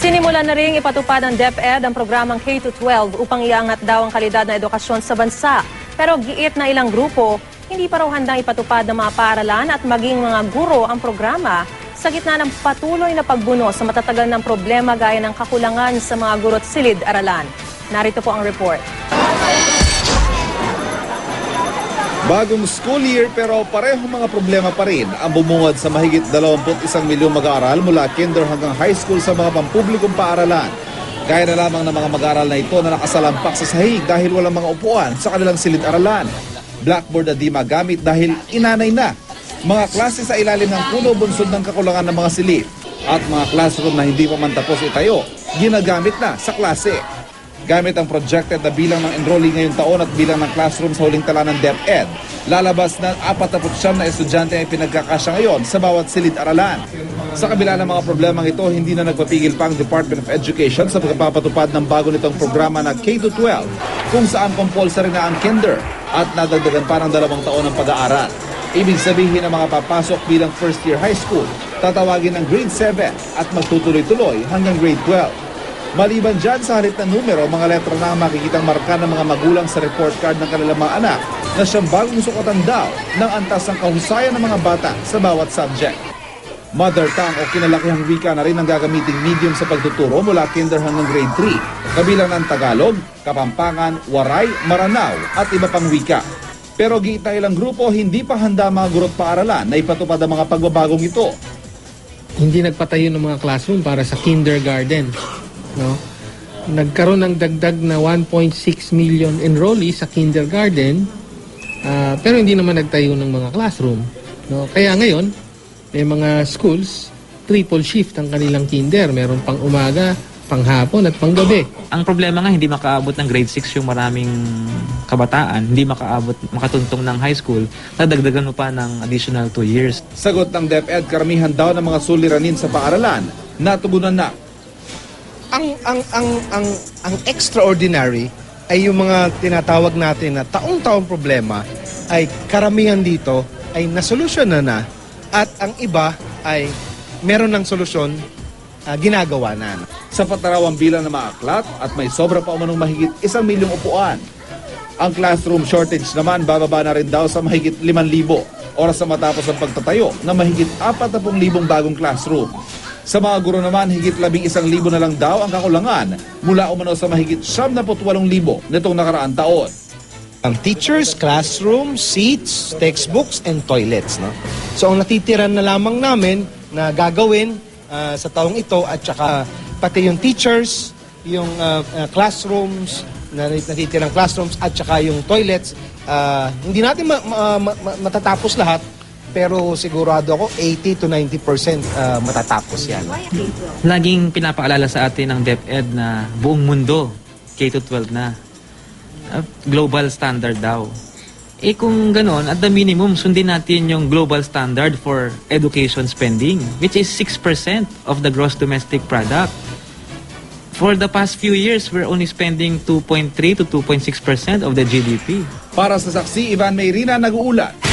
Sinimulan na rin ipatupad ng DepEd ang programang K-12 upang iangat daw ang kalidad ng edukasyon sa bansa. Pero giit na ilang grupo, hindi pa raw handang ipatupad ng mga paaralan at maging mga guro ang programa sa gitna ng patuloy na pagbuno sa matatagal ng problema gaya ng kakulangan sa mga guro't silid-aralan. Narito po ang report. Bagong school year pero pareho mga problema pa rin ang bumungad sa mahigit 21 milyong mag-aaral mula kinder hanggang high school sa mga pampublikong paaralan. Gaya na lamang ng mga mag-aaral na ito na nakasalampak sa sahig dahil walang mga upuan sa kanilang silid-aralan. Blackboard na di magamit dahil inanay na. Mga klase sa ilalim ng puno bunsod ng kakulangan ng mga silid. At mga classroom na hindi pa man tapos itayo, ginagamit na sa klase. Gamit ang projected na bilang ng enrollee ngayong taon at bilang ng classroom sa huling tala ng DepEd, lalabas na 49 na estudyante ang pinagkakasya ngayon sa bawat silid-aralan. Sa kabila ng mga problemang ito, hindi na nagpapigil pa ang Department of Education sa pagpapatupad ng bago nitong programa na K-12 kung saan compulsory na ang kinder at nadagdagan pa ng dalawang taon ng pag-aaral. Ibig sabihin ng mga papasok bilang first year high school, tatawagin ng grade 7 at magtutuloy-tuloy hanggang grade 12. Maliban dyan sa halit na numero, mga letra na ang makikitang marka ng mga magulang sa report card ng kanilang mga anak na siyang bagong sukatan daw ng antas ng kahusayan ng mga bata sa bawat subject. Mother tongue o kinalakihang wika na rin ang gagamiting medium sa pagtuturo mula kinder hanggang grade 3, kabilang ng Tagalog, Kapampangan, Waray, Maranao at iba pang wika. Pero giit na ilang grupo, hindi pa handa mga gurot paaralan na ipatupad ang mga pagbabagong ito. hindi nagpatayo ng mga classroom para sa kindergarten. No? Nagkaroon ng dagdag na 1.6 million enrollees sa kindergarten, ah, pero hindi naman nagtayo ng mga classroom. No? Kaya ngayon, may mga schools, triple shift ang kanilang kinder. Meron pang umaga, pang hapon at pang gabi. Ang problema nga, hindi makaabot ng grade 6 yung maraming kabataan, hindi makaabot, makatuntong ng high school, nadagdagan mo pa ng additional 2 years. Sagot ng DepEd, karamihan daw ng mga suliranin sa paaralan natugunan na. Ang ang ang ang ang extraordinary ay yung mga tinatawag natin na taong-taong problema ay karamihan dito ay nasolusyon na na at ang iba ay meron ng solusyon ah, ginagawa na. Sapat na raw ang bilang na maaklat at may sobra pa umanong mahigit isang milyong upuan. Ang classroom shortage naman bababa na rin daw sa mahigit 5,000 oras sa matapos ang pagtatayo ng mahigit 40,000 bagong classroom. Sa mga guro naman, higit 11,000 na lang daw ang kakulangan mula umano sa mahigit 78,000 nitong nakaraang taon. Ang teachers, classroom, seats, textbooks, and toilets. No? So ang natitiran na lamang namin na gagawin ah, sa taong ito at saka pati yung teachers, yung ah, ah, classrooms, na natitirang classrooms at saka yung toilets, ah, hindi natin ma- ma- ma- matatapos lahat pero sigurado ako 80 to 90% ah, matatapos yan. Laging pinapaalala sa atin ng DepEd na buong mundo, K-12 na. Uh, global standard daw. Eh kung ganon, at the minimum, sundin natin yung global standard for education spending, which is 6% of the gross domestic product. For the past few years, we're only spending 2.3 to 2.6% of the GDP. Para sa saksi, Ivan Mayrina nag-uulat.